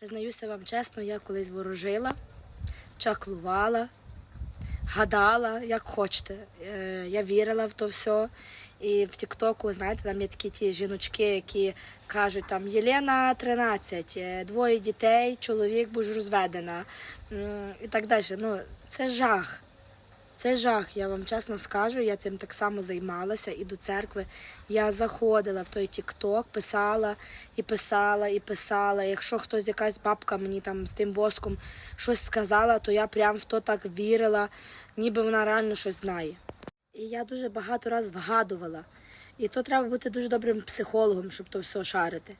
Признаюся вам чесно, я колись ворожила, чаклувала, гадала, як хочете. Е, Я вірила в то все. І в Тіктоку, знаєте, там є такі ті жіночки, які кажуть там Єлена 13, е, двоє дітей, чоловік будь розведена і так далі. Ну, це жах. Це жах, я вам чесно скажу. Я цим так само займалася і до церкви. Я заходила в той Тік-Ток, писала і писала, і писала. Якщо хтось, якась бабка мені там з тим воском щось сказала, то я прям в то так вірила, ніби вона реально щось знає. І я дуже багато раз вгадувала. І то треба бути дуже добрим психологом, щоб то все шарити.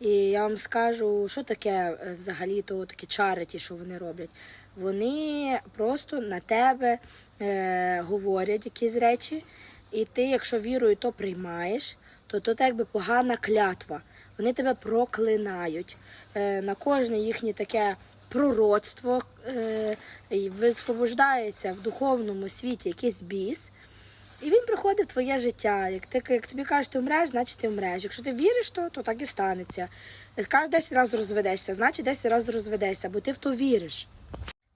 І я вам скажу, що таке е, взагалі то таке чариті, що вони роблять. Вони просто на тебе е, говорять якісь речі, і ти, якщо вірою то приймаєш, то то так би погана клятва. Вони тебе проклинають. Е, на кожне їхнє таке пророцтво е, висвобождається в духовному світі якийсь біс. І він приходить в твоє життя. Як ти як тобі кажуть, ти вмреш, значить ти вмреш. Якщо ти віриш, то, то так і станеться. Скажеш, 10 разів розведешся, значить 10 разів розведешся, бо ти в то віриш.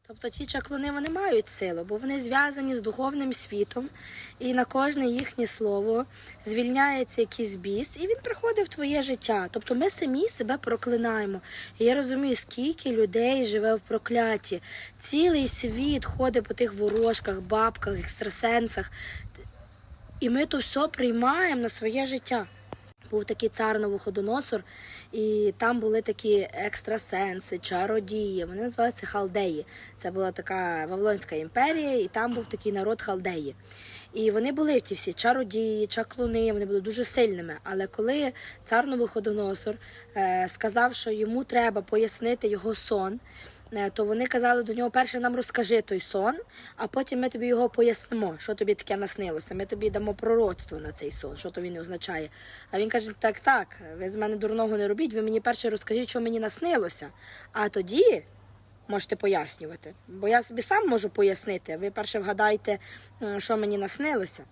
Тобто ті чаклуни вони мають силу, бо вони зв'язані з духовним світом, і на кожне їхнє слово звільняється якийсь біс, і він приходить в твоє життя. Тобто ми самі себе проклинаємо. І я розумію, скільки людей живе в прокляті. Цілий світ ходить по тих ворожках, бабках, екстрасенсах. І ми то все приймаємо на своє життя. Був такий цар Новоходоносор, і там були такі екстрасенси, чародії. Вони називалися халдеї. Це була така Вавилонська імперія, і там був такий народ халдеї. І вони були ті всі чародії, чаклуни, вони були дуже сильними. Але коли цар Новоходоносор е, сказав, що йому треба пояснити його сон, то вони казали до нього, перше нам розкажи той сон, а потім ми тобі його пояснимо, що тобі таке наснилося. Ми тобі дамо пророцтво на цей сон, що то він означає. А він каже: так, так, ви з мене дурного не робіть, ви мені перше розкажіть, що мені наснилося. А тоді можете пояснювати. Бо я собі сам можу пояснити, ви перше вгадайте, що мені наснилося.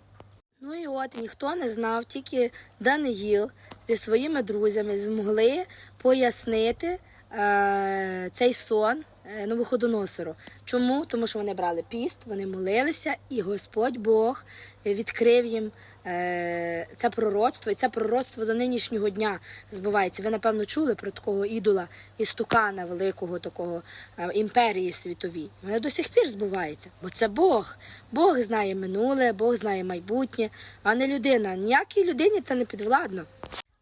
Ну і от ніхто не знав, тільки Даниїл зі своїми друзями змогли пояснити е, цей сон е, Новоходоносору. Чому? Тому що вони брали піст, вони молилися, і Господь Бог відкрив їм е, це пророцтво, і це пророцтво до нинішнього дня збувається. Ви, напевно, чули про такого ідола істукана великого такого е, імперії світовій. Вони до сих пір збуваються, бо це Бог. Бог знає минуле, Бог знає майбутнє, а не людина. Ніякій людині це не підвладно.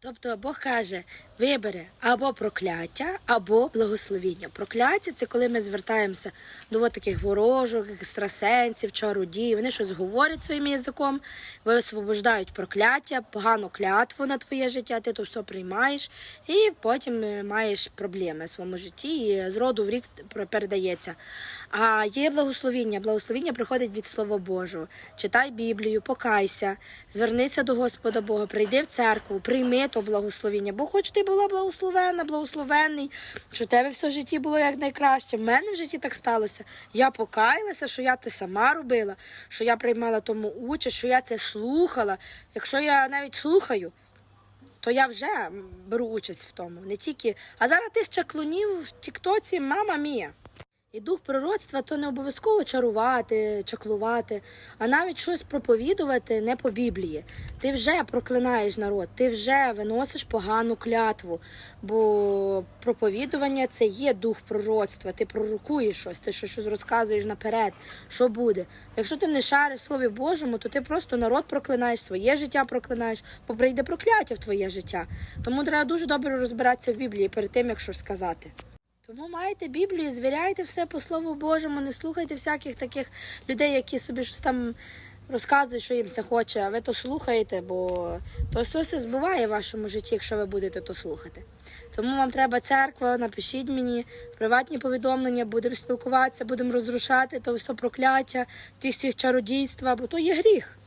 Тобто Бог каже, вибери або прокляття, або благословіння. Прокляття це коли ми звертаємося до от таких ворожок, екстрасенсів, чародіїв. Вони щось говорять своїм язиком, висвобождають прокляття, погану клятву на твоє життя, ти то все приймаєш, і потім е, маєш проблеми в своєму житті, і з роду в рік передається. А є благословіння. Благословіння приходить від Слова Божого. Читай Біблію, покайся, звернися до Господа Бога, прийди в церкву, прийми то благословіння. Бо хоч ти була благословенна, благословенний, що тебе все в житті було як найкраще. В мене в житті так сталося. Я покаялася, що я це сама робила, що я приймала тому участь, що я це слухала. Якщо я навіть слухаю, то я вже беру участь в тому. Не тільки. А зараз тих чаклунів в Тіктоці, мама мія. І дух пророцтва то не обов'язково чарувати, чаклувати, а навіть щось проповідувати не по Біблії. Ти вже проклинаєш народ, ти вже виносиш погану клятву. Бо проповідування це є дух пророцтва. Ти пророкуєш щось, ти щось розказуєш наперед, що буде. Якщо ти не шариш Слові Божому, то ти просто народ проклинаєш, своє життя проклинаєш, бо прийде прокляття в твоє життя. Тому треба дуже добре розбиратися в Біблії перед тим, як щось сказати. Тому маєте Біблію, звіряйте все по Слову Божому, не слухайте всяких таких людей, які собі щось там розказують, що їм все хоче, а ви то слухаєте, бо то все збуває в вашому житті, якщо ви будете то слухати. Тому вам треба церква, напишіть мені приватні повідомлення, будемо спілкуватися, будемо розрушати то все прокляття, ті всіх чародійства, бо то є гріх.